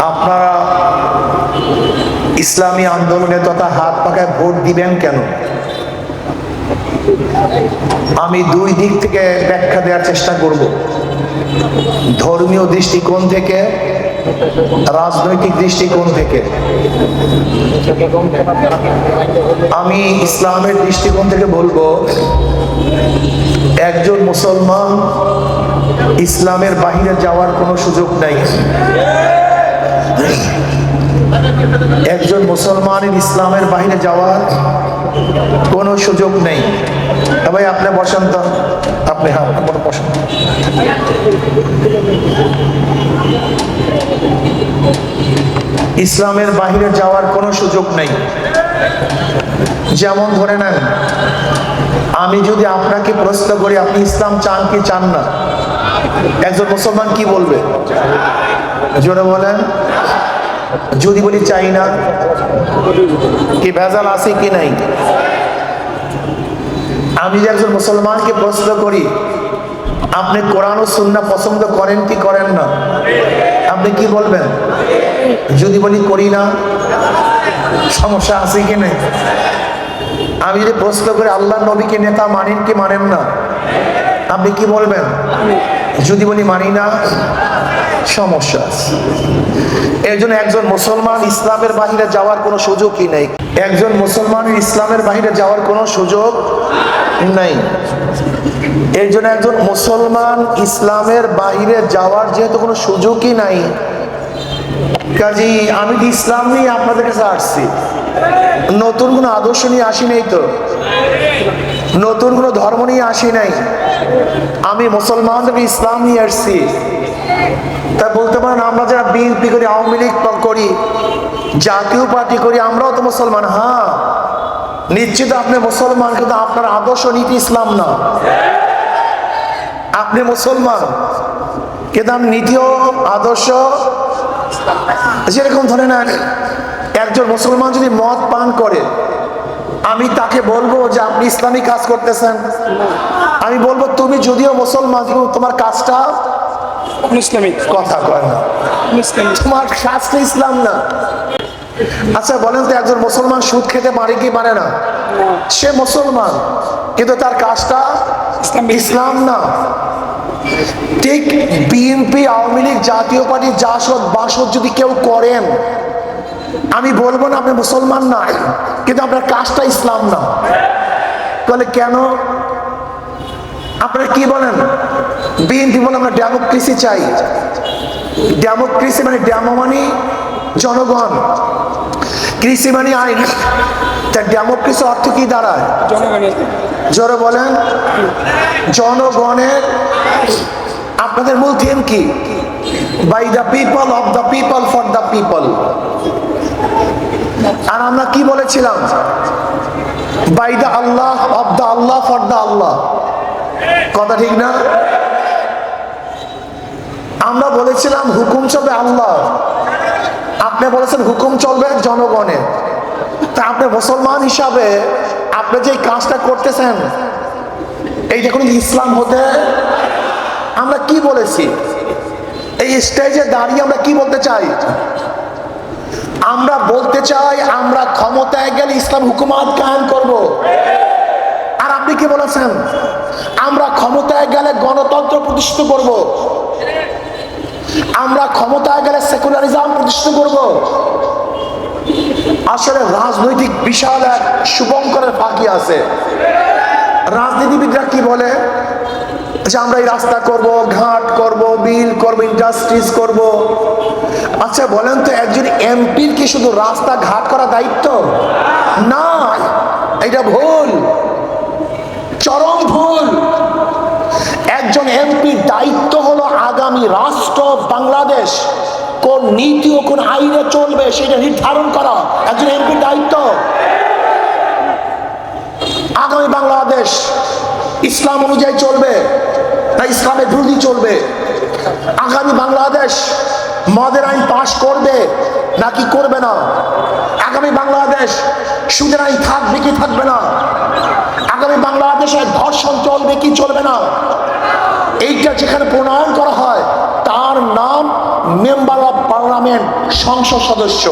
আপনারা ইসলামী আন্দোলনে তথা হাত পাকায় ভোট দিবেন কেন? আমি দুই দিক থেকে ব্যাখ্যা দেওয়ার চেষ্টা করব। ধর্মীয় দৃষ্টিকোণ থেকে, রাজনৈতিক দৃষ্টিকোণ থেকে। আমি ইসলামের দৃষ্টিকোণ থেকে বলব, একজন মুসলমান ইসলামের বাহিরে যাওয়ার কোনো সুযোগ নাই। একজন মুসলমানের ইসলামের বাহিরে যাওয়ার কোনো সুযোগ নেই। ভাই, আপনি বসেন তো। আপনি হ্যাঁ আপনি বড় বসেন। ইসলামের বাহিরে যাওয়ার কোনো সুযোগ নেই। যেমন ধরে নেন, আমি যদি আপনাকে প্রশ্ন করি, আপনি ইসলাম চান কি চান না? একজন মুসলমান কি বলবে? জোরে বলেন। যদি বলি চাই না, কি ভেজাল আছে কি নাই? আমি যে একজন মুসলমানকে প্রশ্ন করি, আপনি কোরআন ও সুন্না পছন্দ করেন কি করেন না? আপনি কি বলবেন? যদি বলি করি না, সমস্যা আছে কি নেই? আমি যদি প্রশ্ন করি আল্লাহ নবীকে নেতা মানেন কি মানেন না? আপনি কি বলবেন? যদি বলি মানি না, সমস্যা এর জন্য একজন মুসলমান ইসলামের বাহিরে যাওয়ার কোনো সুযোগই নেই। একজন মুসলমানের ইসলামের বাহিরে যাওয়ার কোনো সুযোগ নেই। এর জন্য একজন মুসলমান ইসলামের বাহিরে যাওয়ার যেহেতু কোনো সুযোগই নাই কাজী আমি তো ইসলাম নিয়ে আপনাদের কাছে আসছি? নতুন কোনো আদর্শ নিয়ে আসি নাই তো? নতুন কোনো ধর্ম নিয়ে আসি নাই? আমি মুসলমানদের ইসলাম নিয়ে আসছি তা বলতে পারেন, আমরা যারা বিএনপি করি, আওয়ামী লীগ করি, জাতীয় পার্টি করি, আমরাও তো মুসলমান। হ্যাঁ নিশ্চিত আপনি মুসলমান, কিন্তু আপনার আদর্শ নীতি ইসলাম না। আপনি মুসলমান, কিন্তু আমি নীতিও আদর্শ। যেরকম ধরে নেন একজন মুসলমান যদি মদ পান করে আমি তাকে বলব যে আপনি ইসলামী কাজ করতেছেন। আমি বলব তুমি যদিও মুসলমান তোমার কাজটা ইসলামিক? কথা কয় না। তোমার শাস্ত্র ইসলাম না। আচ্ছা বলেন তো একজন মুসলমান সুদ খেতে পারে কি পারে না? সে মুসলমান কিন্তু তার কাজটা ইসলাম ইসলাম না। ঠিক বিএনপি আওয়ামী লীগ জাতীয় পার্টি জাসদ বাসদ যদি কেউ করেন আমি বলব না আপনি মুসলমান না কিন্তু আপনার কাজটা ইসলাম না। তাহলে কেন? আপনারা কি বলেন? বিএনপি বলে আমরা ডেমোক্রেসি চাই। ডেমোক্রেসি মানে ডেমো মানে জনগণ। কৃষি মানে আইন। তা ডেমোক্রেসি অর্থ কি দাঁড়ায়? জনগণের। জোরে বলেন। জনগণের আপনাদের মূল থিম কি? By the people of the people for the people আর আমরা কি বলেছিলাম? By the Allah of the Allah for the Allah. কথা ঠিক না? আমরা বলেছিলাম হুকুম চলবে আল্লাহ। আপনি বলেছেন হুকুম চলবে জনগণের। তা আপনি মুসলমান হিসাবে আপনি যে কাজটা করতেছেন, এই দেখুন ইসলাম হতে, আমরা কি বলেছি? এই স্টেজে দাঁড়িয়ে আমরা কি বলতে চাই? আমরা বলতে চাই, আমরা ক্ষমতায় গেলে ইসলাম হুকুমাত কায়েম করব। আর আপনি কি বলেছেন? আমরা ক্ষমতায় গেলে গণতন্ত্র প্রতিষ্ঠিত করব। আমরা ক্ষমতায় গেলে সেকুলারিজম প্রতিষ্ঠিত করব। আসলে রাজনৈতিক বিশাল এক শুভঙ্করের ফাঁকি আছে। রাজনীতিবিদরা কি বলে? যে আমরা এই রাস্তা করব, ঘাট করব, বিল করব ইন্ডাস্ট্রিজ করব। আচ্ছা বলেন তো, একজন এমপির কি শুধু রাস্তা ঘাট করা দায়িত্ব? না, এটা ভুল। চরম ভুল। একজন এমপির দায়িত্ব হলো আগামী রাষ্ট্র বাংলাদেশ। কোন নীতি ও কোন আইনে চলবে সেটা নির্ধারণ করা। একজন এমপির দায়িত্ব। আগামী বাংলাদেশ ইসলাম অনুযায়ী চলবে। না ইসলামের বিরোধী চলবে। আগামী বাংলাদেশ মদের আইন পাশ করবে নাকি করবে না? আগামী বাংলাদেশ সুদের আইন থাকবে কি থাকবে না? আগামী বাংলাদেশে ধর্ষণ চলবে কি চলবে না? এইটা যেখানে প্রণয়ন করা হয়, তার নাম মেম্বার অফ পার্লামেন্ট সংসদ সদস্য।